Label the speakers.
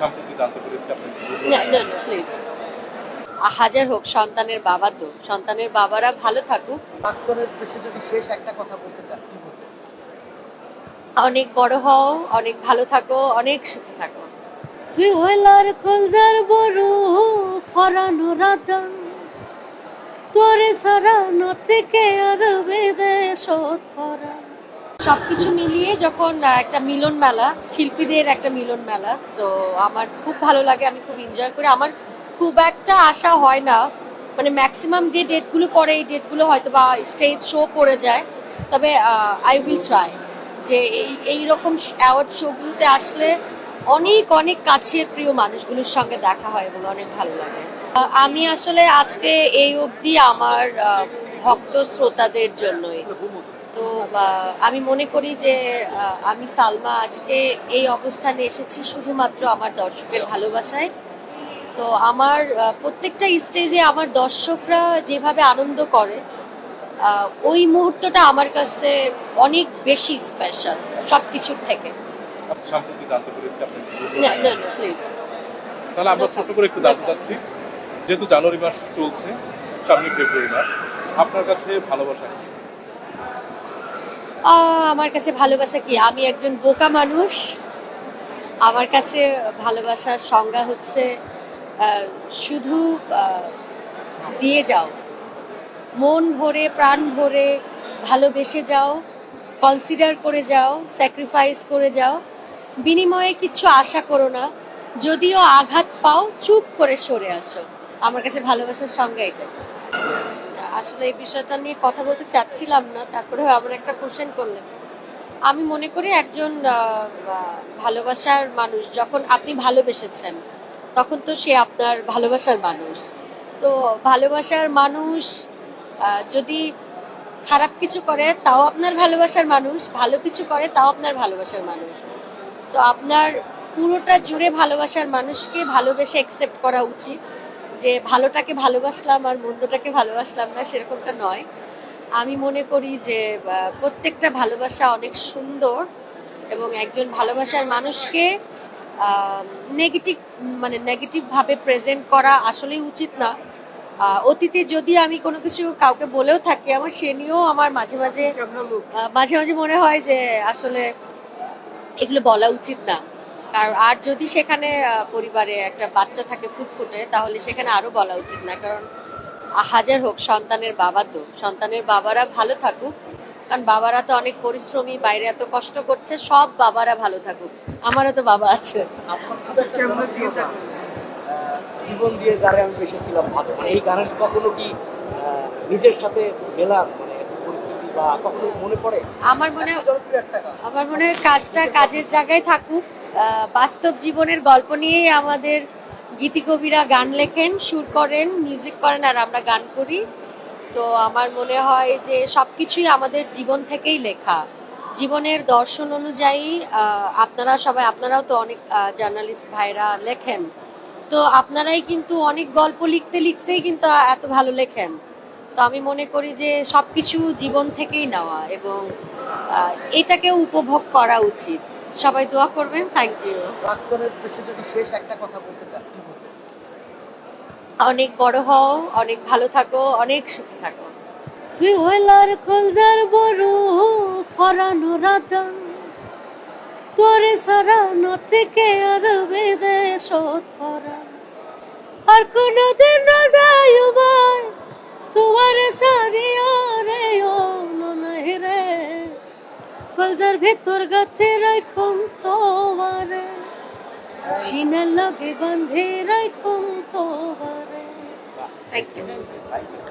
Speaker 1: সম্পর্কে জানতে পেরেছি আপনি
Speaker 2: প্লিজ হাজার হোক সন্তানের বাবা তো সন্তানের বাবারা ভালো থাকুক।
Speaker 3: যদি শেষ একটা কথা বলতে চান
Speaker 2: অনেক বড় হও অনেক ভালো থাকো অনেক সুখে থাকো। তুই হইলার কলজার বড় ফরানো রাদান তোরে সারা নথিকে আর বিদেশ ফরা সবকিছু মিলিয়ে যখন একটা মিলন মেলা, শিল্পীদের একটা মিলন মেলা সো আমার খুব ভালো লাগে, আমি খুব এনজয় করি। আমার খুব একটা আশা হয় না মানে ম্যাক্সিমাম যে ডেটগুলো পড়ে, এই ডেটগুলো হয়তো বা স্টেজ শো পড়ে যায়, তবে আই উইল ট্রাই যে এই এইরকম অ্যাওয়ার্ড শোগুলোতে আসলে অনেক অনেক কাছের প্রিয় মানুষগুলোর সঙ্গে দেখা হয় এবং অনেক ভালো লাগে। আমি আসলে আজকে এই অবধি আমার ভক্ত শ্রোতাদের জন্যই তো আমি মনে করি যে আমি সালমা আজকে এই অবস্থানে এসেছি শুধুমাত্র আমার দর্শকের ভালোবাসায়। সো আমার প্রত্যেকটা স্টেজে আমার দর্শকরা যেভাবে আনন্দ করে ওই মুহূর্তটা আমার কাছে অনেক বেশি স্পেশাল সব কিছুর থেকে
Speaker 1: বলবেন?
Speaker 2: না না না প্লিজ
Speaker 1: তাহলে আমরা ছোট করে একটু জানতে চাচ্ছি যেহেতু জানুয়ারি মাস চলছে সামনে ফেব্রুয়ারি মাস আপনার কাছে ভালোবাসা
Speaker 2: আমার কাছে ভালোবাসা কি? আমি একজন বোকা মানুষ। আমার কাছে ভালোবাসার সংজ্ঞা হচ্ছে শুধু দিয়ে যাও। মন ভরে, প্রাণ ভরে ভালোবেসে যাও কনসিডার করে যাও স্যাক্রিফাইস করে যাও। বিনিময়ে কিছু আশা করো না, যদিও আঘাত পাও, চুপ করে সরে আসো। আমার কাছে ভালোবাসার সংজ্ঞা এটা। আসলে এই বিষয়টা নিয়ে কথা বলতে চাচ্ছিলাম না, তারপরে আমার একটা কোশ্চেন করলেন। আমি মনে করি একজন ভালোবাসার মানুষ যখন আপনি ভালোবেসেছেন, তখন তো সে আপনার ভালোবাসার মানুষ। তো ভালোবাসার মানুষ যদি খারাপ কিছু করে, তাও আপনার ভালোবাসার মানুষ, ভালো কিছু করে, তাও আপনার ভালোবাসার মানুষ। সো আপনার পুরোটা জুড়ে ভালোবাসার মানুষকে ভালোবেসে অ্যাকসেপ্ট করা উচিত। যে ভালোটাকে ভালোবাসলাম আর মন্দটাকে ভালোবাসলাম না সেরকমটা নয়। আমি মনে করি যে প্রত্যেকটা ভালোবাসা অনেক সুন্দর এবং একজন ভালোবাসার মানুষকে নেগেটিভ মানে নেগেটিভভাবে প্রেজেন্ট করা আসলেই উচিত না। অতীতে যদি আমি কোনো কিছু কাউকে বলেও থাকি আমার সে নিয়েও আমার মাঝে মাঝে মাঝে মাঝে মনে হয় যে আসলে এগুলো বলা উচিত না। কারণ আর যদি সেখানে পরিবারে একটা বাচ্চা থাকে ফুটফুটে তাহলে সেখানে আরও বলা উচিত না। কারণ হাজার হোক সন্তানের বাবা তো। সন্তানের বাবারা ভালো থাকুক। কারণ বাবারা তো অনেক পরিশ্রমী বাইরে এত কষ্ট করছে সব বাবারা ভালো থাকুক। আমারও তো বাবা আছে।
Speaker 3: গান, জীবন দিয়ে যারে আমি বেসেছিলাম ভালো। মানে এই গানের কখনো কি নিজের সাথে মেলার মানে পরিস্থিতি বা কখনো মনে পড়ে?
Speaker 2: আমার মনে হয়
Speaker 3: গান।
Speaker 2: আমার মনে হয় কাজটা কাজের জায়গায় থাকুক। বাস্তব জীবনের গল্প নিয়েই আমাদের গীতিকবিরা গান লেখেন, সুর করেন মিউজিক করেন, আর আমরা গান করি। তো আমার মনে হয় যে সবকিছুই আমাদের জীবন থেকেই লেখা। জীবনের দর্শন অনুযায়ী আপনারা সবাই, আপনারাও তো অনেক জার্নালিস্ট ভাইরা লেখেন। তো আপনারাই কিন্তু অনেক গল্প লিখতে লিখতেই কিন্তু এত ভালো লেখেন। তো আমি মনে করি যে সবকিছু জীবন থেকেই নেওয়া এবং এটাকে উপভোগ করা উচিত। সবাই দোয়া করবেন থ্যাংক ইউ
Speaker 3: প্রাক্তনের উদ্দেশ্যে যদি শেষ একটা কথা বলতে চান কি বলবেন?
Speaker 2: অনেক বড় হও অনেক ভালো থাকো অনেক সুখে থাকো। তুই হইলার কলজার বড় ফরানো রাদান তোরে সারা নথিকে আর বিদেশ ফরা আর কোনদিন না যাই কলজার ভেতর গাথে রাখুম তোমার। সিনার লগে বান্ধে রাখুম তোমার। Thank you